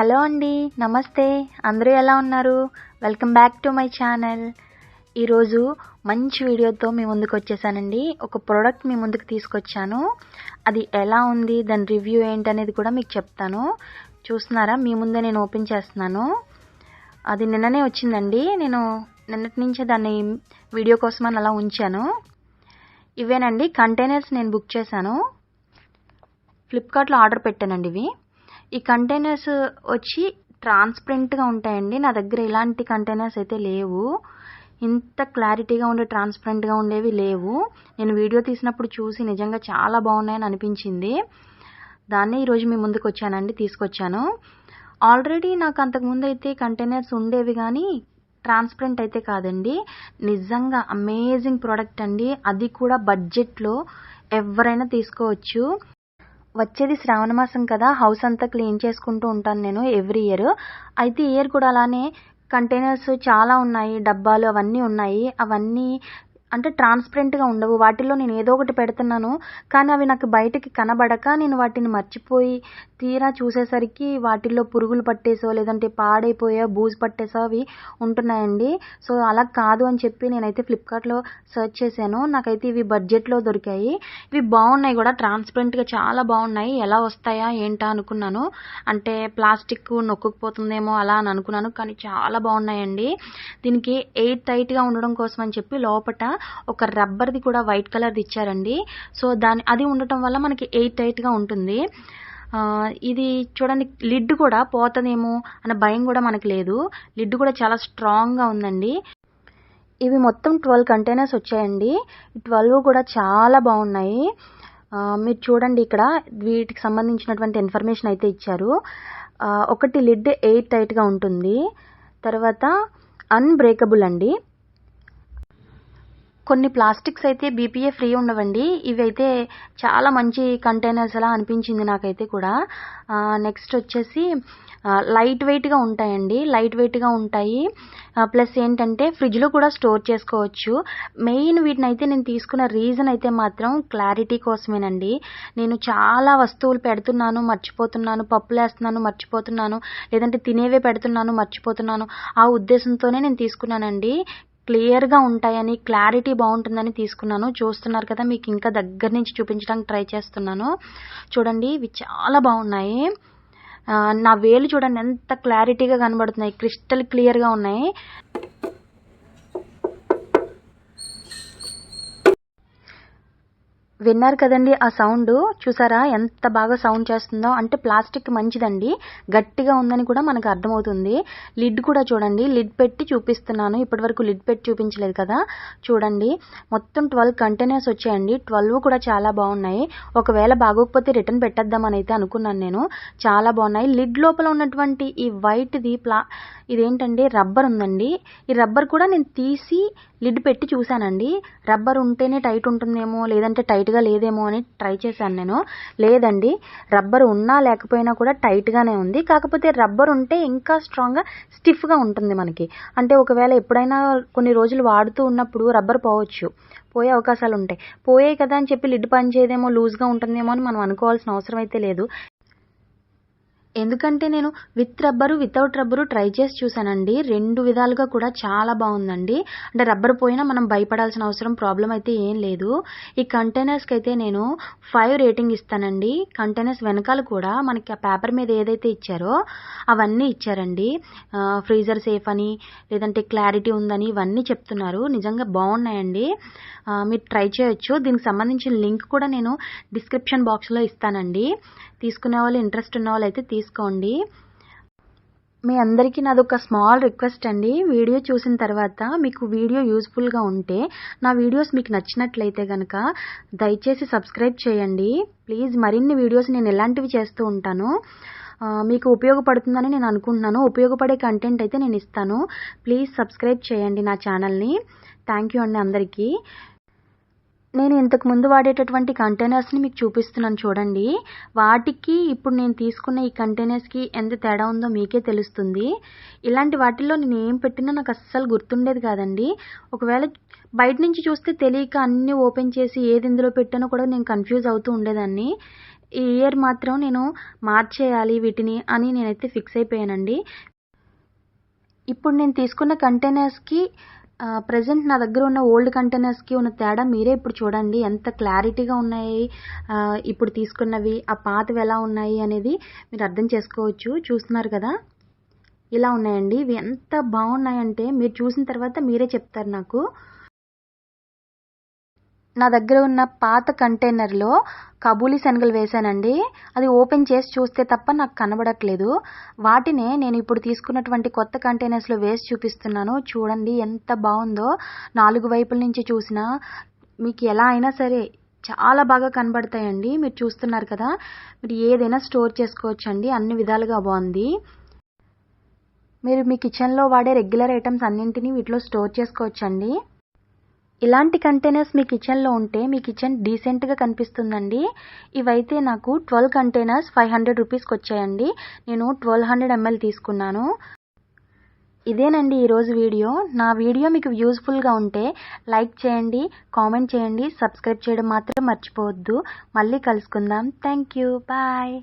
Hello అండి నమస్తే. అందరూ ఎలా ఉన్నారు? Welcome back to my channel. ఈరోజు మంచి వీడియోతో మీ ముందుకు వచ్చేసానండి. ఒక ప్రోడక్ట్ మీ ముందుకు తీసుకొచ్చాను. అది ఎలా ఉంది దాని రివ్యూ ఏంటనేది కూడా మీకు చెప్తాను. చూస్తున్నారా? మీ ముందే నేను ఓపెన్ చేస్తున్నాను. అది నిన్ననే వచ్చిందండి. నేను నిన్నటి నుంచే దాన్ని వీడియో కోసమని అలా ఉంచాను. ఇవేనండి కంటైనర్స్ నేను బుక్ చేశాను. ఫ్లిప్కార్ట్లో ఆర్డర్ పెట్టానండి ఇవి. ఈ కంటైనర్స్ వచ్చి ట్రాన్స్పరెంట్గా ఉంటాయండి. నా దగ్గర ఇలాంటి కంటైనర్స్ అయితే లేవు. ఇంత క్లారిటీగా ఉండే ట్రాన్స్పరెంట్గా ఉండేవి లేవు. నేను వీడియో తీసినప్పుడు చూసి నిజంగా చాలా బాగున్నాయని అనిపించింది. దాన్నే ఈరోజు మీ ముందుకు వచ్చానండి తీసుకొచ్చాను. ఆల్రెడీ నాకు అంతకుముందు అయితే కంటైనర్స్ ఉండేవి కానీ ట్రాన్స్పరెంట్ అయితే కాదండి. నిజంగా అమేజింగ్ ప్రోడక్ట్ అండి. అది కూడా బడ్జెట్లో ఎవరైనా తీసుకోవచ్చు. వచ్చేది శ్రావణ మాసం కదా హౌస్ అంతా క్లీన్ చేసుకుంటూ ఉంటాను నేను ఎవ్రీ ఇయర్ అయితే ఇయర్ కూడా అలానే కంటైనర్స్ చాలా ఉన్నాయి డబ్బాలు అవన్నీ ఉన్నాయి. అవన్నీ అంటే ట్రాన్స్పరెంట్గా ఉండవు. వాటిల్లో నేను ఏదో ఒకటి పెడుతున్నాను. కానీ అవి నాకు బయటకి కనబడక నేను వాటిని మర్చిపోయి తీరా చూసేసరికి వాటిల్లో పురుగులు పట్టేసో లేదంటే పాడైపోయా బూజు పట్టేసో అవి ఉంటున్నాయండి. సో అలా కాదు అని చెప్పి నేనైతే ఫ్లిప్కార్ట్లో సెర్చ్ చేశాను. నాకైతే ఇవి బడ్జెట్లో దొరికాయి. ఇవి బాగున్నాయి కూడా. ట్రాన్స్పరెంట్గా చాలా బాగున్నాయి. ఎలా వస్తాయా ఏంటా అనుకున్నాను. అంటే ప్లాస్టిక్ నొక్కుపోతుందేమో అలా అని అనుకున్నాను. కానీ చాలా బాగున్నాయండి. దీనికి ఎయిట్ టైట్గా ఉండడం కోసం అని చెప్పి లోపట ఒక రబ్బర్ది కూడా వైట్ కలర్ది ఇచ్చారండి. సో దాని అది ఉండటం వల్ల మనకి ఎయిట్ టైట్గా ఉంటుంది. ఇది చూడండి లిడ్ కూడా పోతుందేమో అన్న భయం కూడా మనకు లేదు. లిడ్ కూడా చాలా స్ట్రాంగ్గా ఉందండి. ఇవి మొత్తం ట్వెల్వ్ కంటైనర్స్ వచ్చాయండి. ట్వెల్వ్ కూడా చాలా బాగున్నాయి. మీరు చూడండి ఇక్కడ వీటికి సంబంధించినటువంటి ఇన్ఫర్మేషన్ అయితే ఇచ్చారు. ఒకటి లిడ్ ఎయిట్ టైట్గా ఉంటుంది. తర్వాత అన్బ్రేకబుల్ అండి. కొన్ని ప్లాస్టిక్స్ అయితే బీపీఏ ఫ్రీ ఉండవండి. ఇవి అయితే చాలా మంచి కంటైనర్స్ అలా అనిపించింది నాకైతే కూడా. నెక్స్ట్ వచ్చేసి లైట్ వెయిట్గా ఉంటాయండి. లైట్ వెయిట్గా ఉంటాయి. ప్లస్ ఏంటంటే ఫ్రిడ్జ్లో కూడా స్టోర్ చేసుకోవచ్చు. మెయిన్ వీటిని అయితే నేను తీసుకున్న రీజన్ అయితే మాత్రం క్లారిటీ కోసమేనండి. నేను చాలా వస్తువులు పెడుతున్నాను మర్చిపోతున్నాను పప్పులు వేస్తున్నాను మర్చిపోతున్నాను లేదంటే తినేవే పెడుతున్నాను మర్చిపోతున్నాను. ఆ ఉద్దేశంతోనే నేను తీసుకున్నానండి. క్లియర్గా ఉంటాయని క్లారిటీ బాగుంటుందని తీసుకున్నాను. చూస్తున్నారు కదా మీకు ఇంకా దగ్గర నుంచి చూపించడానికి ట్రై చేస్తున్నాను. చూడండి ఇవి చాలా బాగున్నాయి. నా వేలు చూడండి ఎంత క్లారిటీగా కనబడుతున్నాయి. క్రిస్టల్ క్లియర్గా ఉన్నాయి. విన్నారు కదండి ఆ సౌండ్. చూసారా ఎంత బాగా సౌండ్ చేస్తుందో? అంటే ప్లాస్టిక్ మంచిదండి. గట్టిగా ఉందని కూడా మనకు అర్థమవుతుంది. లిడ్ కూడా చూడండి. లిడ్ పెట్టి చూపిస్తున్నాను. ఇప్పటివరకు లిడ్ పెట్టి చూపించలేదు కదా. చూడండి. మొత్తం ట్వెల్వ్ కంటైనర్స్ వచ్చాయండి. ట్వెల్వ్ కూడా చాలా బాగున్నాయి. ఒకవేళ బాగోకపోతే రిటర్న్ పెట్టేద్దామని అయితే అనుకున్నాను నేను. చాలా బాగున్నాయి. లిడ్ లోపల ఉన్నటువంటి ఈ వైట్ది ప్లా ఇదేంటండి? రబ్బర్ ఉందండి. ఈ రబ్బర్ కూడా నేను తీసి లిడ్ పెట్టి చూశానండి. రబ్బర్ ఉంటేనే టైట్ ఉంటుందేమో లేదంటే టైట్ టైట్గా లేదేమో అని ట్రై చేశాను నేను. లేదండి రబ్బర్ ఉన్నా లేకపోయినా కూడా టైట్గానే ఉంది. కాకపోతే రబ్బర్ ఉంటే ఇంకా స్ట్రాంగ్గా స్టిఫ్గా ఉంటుంది మనకి. అంటే ఒకవేళ ఎప్పుడైనా కొన్ని రోజులు వాడుతూ ఉన్నప్పుడు రబ్బర్ పోవచ్చు. పోయే అవకాశాలు ఉంటాయి. పోయే కదా అని చెప్పి లిడ్ పని చేయదేమో లూజ్గా ఉంటుందేమో అని మనం అనుకోవాల్సిన అవసరం అయితే లేదు. ఎందుకంటే నేను with rubber without rubber try చేసి చూసానండి రెండు విధాలుగా కూడా చాలా బాగుందండి. అంటే రబ్బర్ పోయినా మనం భయపడాల్సిన అవసరం ప్రాబ్లం అయితే ఏం లేదు. ఈ కంటైనర్స్కి అయితే నేను ఫైవ్ రేటింగ్ ఇస్తానండి. కంటైనర్స్ వెనకాల కూడా మనకి ఆ పేపర్ మీద ఏదైతే ఇచ్చారో అవన్నీ ఇచ్చారండి. ఫ్రీజర్ సేఫ్ అని లేదంటే క్లారిటీ ఉందని ఇవన్నీ చెప్తున్నారు. నిజంగా బాగున్నాయండి. మీరు ట్రై చేయొచ్చు. దీనికి సంబంధించిన లింక్ కూడా నేను డిస్క్రిప్షన్ బాక్స్లో ఇస్తానండి. తీసుకునే వాళ్ళు ఇంట్రెస్ట్ ఉన్న వాళ్ళు అయితే తీసుకోండి. మీ అందరికీ నాది ఒక స్మాల్ రిక్వెస్ట్ అండి. వీడియో చూసిన తర్వాత మీకు వీడియో యూస్ఫుల్గా ఉంటే నా వీడియోస్ మీకు నచ్చినట్లయితే కనుక దయచేసి సబ్స్క్రైబ్ చేయండి. ప్లీజ్ మరిన్ని వీడియోస్ నేను ఎలాంటివి చేస్తూ ఉంటాను. మీకు ఉపయోగపడుతుందని నేను అనుకుంటున్నాను. ఉపయోగపడే కంటెంట్ అయితే నేను ఇస్తాను. ప్లీజ్ సబ్స్క్రైబ్ చేయండి నా ఛానల్ని థ్యాంక్ యూ అండి అందరికీ. నేను ఇంతకు ముందు వాడేటటువంటి కంటైనర్స్ని మీకు చూపిస్తున్నాను చూడండి. వాటికి ఇప్పుడు నేను తీసుకున్న ఈ కంటైనర్స్కి ఎంత తేడా ఉందో మీకే తెలుస్తుంది. ఇలాంటి వాటిల్లో నేను ఏం పెట్టినా నాకు అస్సలు గుర్తుండేది కాదండి. ఒకవేళ బయట నుంచి చూస్తే తెలియక అన్నీ ఓపెన్ చేసి ఏది ఇందులో పెట్టానో కూడా నేను కన్ఫ్యూజ్ అవుతూ ఉండేదాన్ని. ఈ ఇయర్ మాత్రం నేను మార్చేయాలి వీటిని అని నేనైతే ఫిక్స్ అయిపోయానండి. ఇప్పుడు నేను తీసుకున్న కంటైనర్స్కి ప్రజెంట్ నా దగ్గర ఉన్న ఓల్డ్ కంటైనర్స్కి ఉన్న తేడా మీరే ఇప్పుడు చూడండి. ఎంత క్లారిటీగా ఉన్నాయి ఇప్పుడు తీసుకున్నవి ఆ పాతవి ఎలా ఉన్నాయి అనేది మీరు అర్థం చేసుకోవచ్చు. చూస్తున్నారు కదా? ఇలా ఉన్నాయండి. ఇవి ఎంత బాగున్నాయంటే మీరు చూసిన తర్వాత మీరే చెప్తారు నాకు. నా దగ్గర ఉన్న పాత కంటైనర్లో కబూలి శనగలు వేశానండి. అది ఓపెన్ చేసి చూస్తే తప్ప నాకు కనబడట్లేదు. వాటినే నేను ఇప్పుడు తీసుకున్నటువంటి కొత్త కంటైనర్స్లో వేసి చూపిస్తున్నాను. చూడండి ఎంత బాగుందో. నాలుగు వైపుల నుంచి చూసినా మీకు ఎలా అయినా సరే చాలా బాగా కనబడతాయండి. మీరు చూస్తున్నారు కదా. మీరు ఏదైనా స్టోర్ చేసుకోవచ్చండి. అన్ని విధాలుగా బాగుంది. మీరు మీ కిచెన్లో వాడే రెగ్యులర్ ఐటమ్స్ అన్నింటినీ వీటిలో స్టోర్ చేసుకోవచ్చండి. ఇలాంటి కంటైనర్స్ మీ కిచెన్లో ఉంటే మీ కిచెన్ డీసెంట్గా కనిపిస్తుందండి. ఇవైతే నాకు ట్వెల్వ్ కంటైనర్స్ ఫైవ్ హండ్రెడ్ రూపీస్కి వచ్చాయండి. నేను ట్వెల్వ్ హండ్రెడ్ ఎంఎల్ తీసుకున్నాను. ఇదేనండి ఈరోజు వీడియో. నా వీడియో మీకు యూస్ఫుల్గా ఉంటే లైక్ చేయండి కామెంట్ చేయండి సబ్స్క్రైబ్ చేయడం మాత్రం మర్చిపోవద్దు. మళ్ళీ కలుసుకుందాం. Thank you bye.